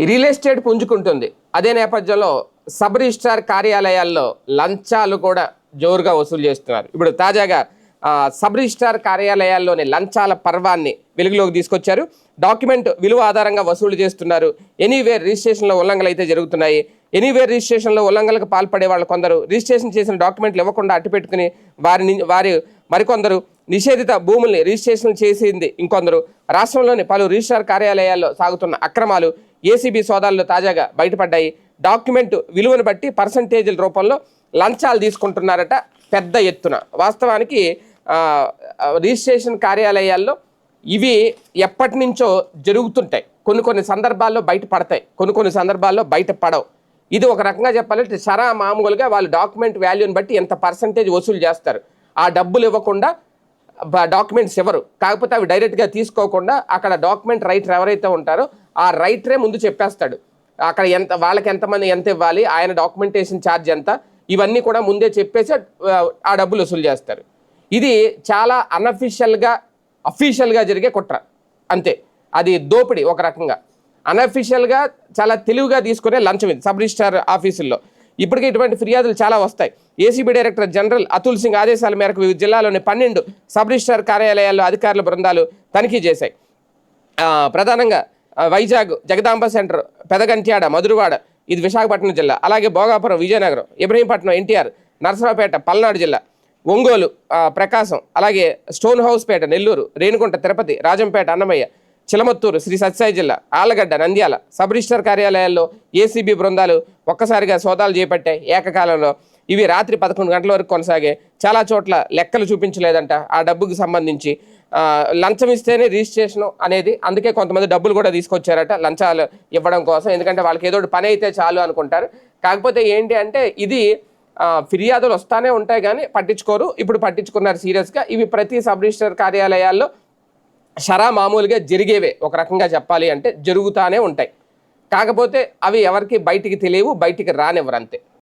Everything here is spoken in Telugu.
ఈ రియల్ ఎస్టేట్ పుంజుకుంటుంది. అదే నేపథ్యంలో సబ్ రిజిస్ట్రార్ కార్యాలయాల్లో లంచాలు కూడా జోరుగా వసూలు చేస్తున్నారు. ఇప్పుడు తాజాగా సబ్ రిజిస్ట్రార్ కార్యాలయాల్లోని లంచాల పర్వాన్ని వెలుగులోకి తీసుకొచ్చారు. డాక్యుమెంట్ విలువ ఆధారంగా వసూలు చేస్తున్నారు. ఎనీవేర్ రిజిస్ట్రేషన్లో ఉల్లంఘనలు అయితే జరుగుతున్నాయి. ఎనీవేర్ రిజిస్ట్రేషన్లో ఉల్లంఘనలకు పాల్పడే వాళ్ళు కొందరు. రిజిస్ట్రేషన్ చేసిన డాక్యుమెంట్లు ఇవ్వకుండా అట్టుపెట్టుకుని వారిని వారి మరికొందరు నిషేధిత భూముల్ని రిజిస్ట్రేషన్ చేసింది ఇంకొందరు. రాష్ట్రంలోని పలు రిజిస్ట్రార్ కార్యాలయాల్లో సాగుతున్న అక్రమాలు ఏసీబీ సోదాల్లో తాజాగా బయటపడ్డాయి. డాక్యుమెంట్ విలువను బట్టి పర్సంటేజీల రూపంలో లంచాలు తీసుకుంటున్నారట పెద్ద ఎత్తున. వాస్తవానికి రిజిస్ట్రేషన్ కార్యాలయాల్లో ఇవి ఎప్పటి నుంచో జరుగుతుంటాయి. కొన్ని కొన్ని సందర్భాల్లో బయట పడతాయి కొన్ని కొన్ని సందర్భాల్లో బయట పడవు ఇది ఒక రకంగా చెప్పాలంటే సరా మామూలుగా వాళ్ళు డాక్యుమెంట్ వాల్యూని బట్టి ఎంత పర్సంటేజ్ వసూలు చేస్తారు. ఆ డబ్బులు ఇవ్వకుండా డాక్యుమెంట్స్ ఎవరు? కాకపోతే అవి డైరెక్ట్గా తీసుకోకుండా అక్కడ డాక్యుమెంట్ రైటర్ ఎవరైతే ఉంటారో ఆ రైటరే ముందు చెప్పేస్తాడు. అక్కడ ఎంత వాళ్ళకి ఎంతమంది ఎంత ఇవ్వాలి ఆయన డాక్యుమెంటేషన్ ఛార్జ్ ఎంత ఇవన్నీ కూడా ముందే చెప్పేసి ఆ, ఆ డబ్బులు వసూలు చేస్తారు. ఇది చాలా అన్అఫీషియల్గా అఫీషియల్గా జరిగే కుట్ర. అంతే. అది దోపిడీ ఒక రకంగా. అన్అఫీషియల్గా చాలా తెలివిగా తీసుకునే లంచం ఇది సబ్ రిజిస్ట్రార్ ఆఫీసుల్లో. ఇప్పటికే ఇటువంటి ఫిర్యాదులు చాలా వస్తాయి. ACB director general Atul Singh ఆదేశాల మేరకు వివిధ జిల్లాలోని పన్నెండు సబ్ రిజిస్టార్ కార్యాలయాల్లో అధికారుల బృందాలు తనిఖీ చేశాయి. ప్రధానంగా వైజాగ్ జగదాంబ సెంటర్ పెదగంట్యాడ మధురవాడ ఇది విశాఖపట్నం జిల్లా. అలాగే భోగాపురం విజయనగరం ఇబ్రహీంపట్నం ఎన్టీఆర్ నరసరావుపేట పల్నాడు జిల్లా. ఒంగోలు ప్రకాశం అలాగే స్టోన్ హౌస్ పేట నెల్లూరు రేణుకుంట తిరుపతి రాజంపేట అన్నమయ్య చిలమత్తూరు శ్రీ సత్యసాయి జిల్లా ఆలగడ్డ నంద్యాల సబ్ రిజిస్టర్ కార్యాలయాల్లో ఏసీబీ బృందాలు ఒక్కసారిగా సోదాలు చేపట్టాయి ఏకకాలంలో ఇవి రాత్రి పదకొండు గంటల వరకు కొనసాగే చాలా చోట్ల లెక్కలు చూపించలేదంట ఆ డబ్బుకి సంబంధించి. లంచం ఇస్తేనే రిజిస్ట్రేషన్ అనేది అందుకే కొంతమంది డబ్బులు కూడా తీసుకొచ్చారట లంచాలు ఇవ్వడం కోసం. ఎందుకంటే వాళ్ళకి ఏదో ఒకటి పని అయితే చాలు అనుకుంటారు. కాకపోతే ఏంటి అంటే ఇది ఫిర్యాదులు వస్తానే ఉంటాయి కానీ పట్టించుకోరు. ఇప్పుడు పట్టించుకున్నారు సీరియస్గా. ఇవి ప్రతి సబ్ రిజిస్టర్ కార్యాలయాల్లో షరా మామూలుగా జరిగేవే. ఒక రకంగా చెప్పాలి అంటే జరుగుతానే ఉంటాయి. కాకపోతే అవి ఎవరికి బయటికి తెలియవు బయటికి రానివ్వరు అంతే